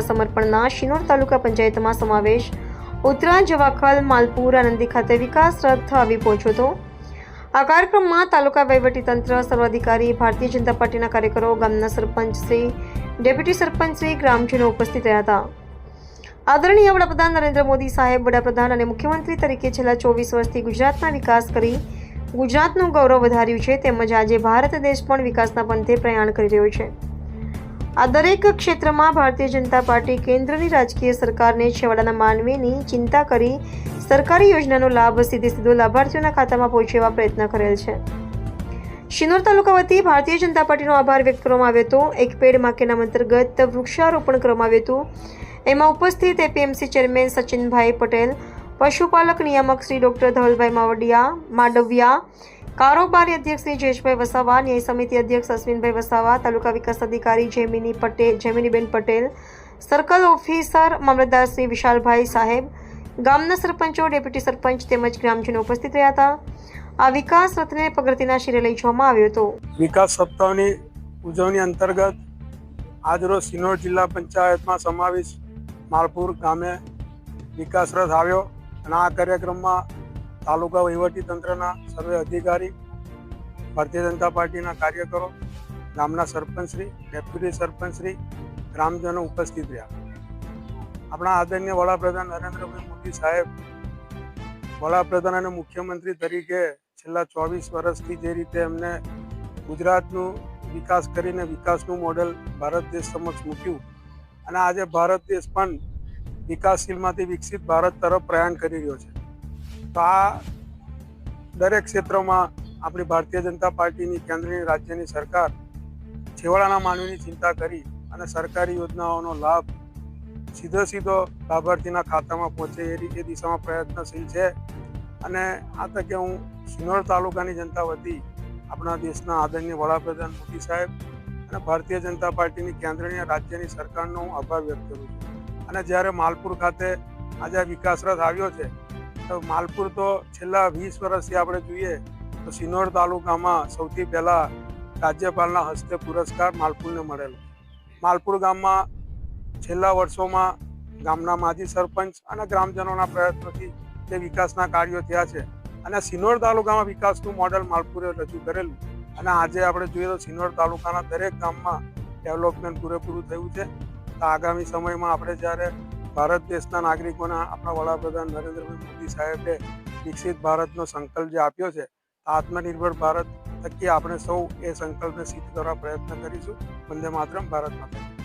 સમર્પણના શિનોર તાલુકા પંચાયતમાં સમાવેશ ઉત્તરા જવાખલ માલપુર આનંદી ખાતે વિકાસ રથ આવી પહોંચ્યો હતો. આ કાર્યક્રમમાં તાલુકા વહીવટીતંત્ર, સર્વાધિકારી, ભારતીય જનતા પાર્ટીના કાર્યકરો, ગામના સરપંચ શ્રી ડેપ્યુટી સરપંચ શ્રી ગ્રામજનો ઉપસ્થિત રહ્યા હતા આદરણીય વડાપ્રધાન નરેન્દ્ર મોદી સાહેબ વડાપ્રધાન અને મુખ્યમંત્રી તરીકે છેલ્લા ચોવીસ વર્ષથી ગુજરાતના વિકાસ કરી ગુજરાતનું ગૌરવ વધાર્યું છે તેમજ આજે ભારત દેશ પણ વિકાસના પંથે પ્રયાણ કરી રહ્યો છે આ દરેક ક્ષેત્રમાં ભારતીય જનતા પાર્ટી કેન્દ્રની રાજકીય સરકારને છેવાડાના માનવીની ચિંતા કરી સરકારી યોજનાનો લાભ સીધે સીધો લાભાર્થીઓના ખાતામાં પહોંચેવા પ્રયત્ન કરેલ છે શિનોર તાલુકા વતી ભારતીય જનતા પાર્ટીનો આભાર વ્યક્ત કરવામાં આવ્યો હતો. એક પેડમાં અંતર્ગત વૃક્ષારોપણ કરવામાં આવ્યું હતું. એમાં ઉપસ્થિત એપીએમસી ચેરમેન સચિનભાઈ પટેલ, પશુપાલક નિયામક શ્રી ડોક્ટર ધવલભાઈ માવડિયા, માડવિયા કારોબારી અધ્યક્ષ શ્રી જયેશભાઈ વસાવા, ન્યાય સમિતિ અધ્યક્ષ અશ્વિનભાઈ વસાવા, તાલુકા વિકાસ અધિકારી જેમિની પટેલ, જેમિનીબેન પટેલ, સર્કલ ઓફિસર મામલતદાર શ્રી વિશાલભાઈ સાહેબ, ગામના સરપંચો, ડેપ્યુટી સરપંચ તેમજ ગ્રામજનો ઉપસ્થિત રહ્યા હતા. આ વિકાસ રથને પ્રગતિના શિરે લઈ જવામાં આવ્યો હતો. વિકાસ સપ્તાહની ઉજવણી અંતર્ગત આજરોજ સિનોર જિલ્લા પંચાયતમાં સમાવેશ માલપુર ગામે વિકાસ રથ આવ્યો અને આ કાર્યક્રમમાં તાલુકા તંત્રના સર્વે અધિકારી, ભારતીય જનતા પાર્ટીના કાર્યકરો, ગામના સરપંચશ્રી, ડેપ્યુટી સરપંચશ્રી, ગ્રામજનો ઉપસ્થિત રહ્યા. આપણા આદરણીય વડાપ્રધાન નરેન્દ્રભાઈ મોદી સાહેબ વડાપ્રધાન અને મુખ્યમંત્રી તરીકે છેલ્લા ચોવીસ વર્ષથી જે રીતે એમને ગુજરાતનું વિકાસ કરીને વિકાસનું મોડેલ ભારત દેશ સમક્ષ મૂક્યું અને આજે ભારત દેશ પણ વિકાસશીલમાંથી વિકસિત ભારત તરફ પ્રયાણ કરી રહ્યો છે. તો આ દરેક ક્ષેત્રોમાં આપણી ભારતીય જનતા પાર્ટીની, કેન્દ્રની, રાજ્યની સરકાર છેવાડાના માનવીની ચિંતા કરી અને સરકારી યોજનાઓનો લાભ સીધો સીધો લાભાર્થીના ખાતામાં પહોંચે એ રીતે દિશામાં પ્રયત્નશીલ છે. અને આ તકે હું સિનોર તાલુકાની જનતા વતી આપણા દેશના આદરણીય વડાપ્રધાન મોદી સાહેબ અને ભારતીય જનતા પાર્ટીની કેન્દ્રની રાજ્યની સરકારનો હું આભાર વ્યક્ત કરું છું. અને જ્યારે માલપુર ખાતે આજે વિકાસરથ વિકાસ રથ આવ્યો છે, તો માલપુર તો છેલ્લા વીસ વર્ષથી આપણે જોઈએ તો સિનોર તાલુકામાં સૌથી પહેલાં રાજ્યપાલના હસ્તે પુરસ્કાર માલપુરને મળેલો. માલપુર ગામમાં છેલ્લા વર્ષોમાં ગામના માજી સરપંચ અને ગ્રામજનોના પ્રયત્નોથી જે વિકાસના કાર્યો થયા છે. અને સિનોર તાલુકામાં વિકાસનું મોડલ માલપુરે રજૂ કરેલું. અને આજે આપણે જોઈએ તો સિનોર તાલુકાના દરેક ગામમાં ડેવલપમેન્ટ પૂરેપૂરું થયું છે. તો આગામી સમયમાં આપણે જ્યારે ભારત દેશના નાગરિકોના આપણા વડાપ્રધાન નરેન્દ્રભાઈ મોદી સાહેબે વિકસિત ભારતનો સંકલ્પ જે આપ્યો છે આત્મનિર્ભર ભારત થકી આપણે સૌ એ સંકલ્પને સિદ્ધ કરવા પ્રયત્ન કરીશું. વંદે માતરમ, ભારત માતા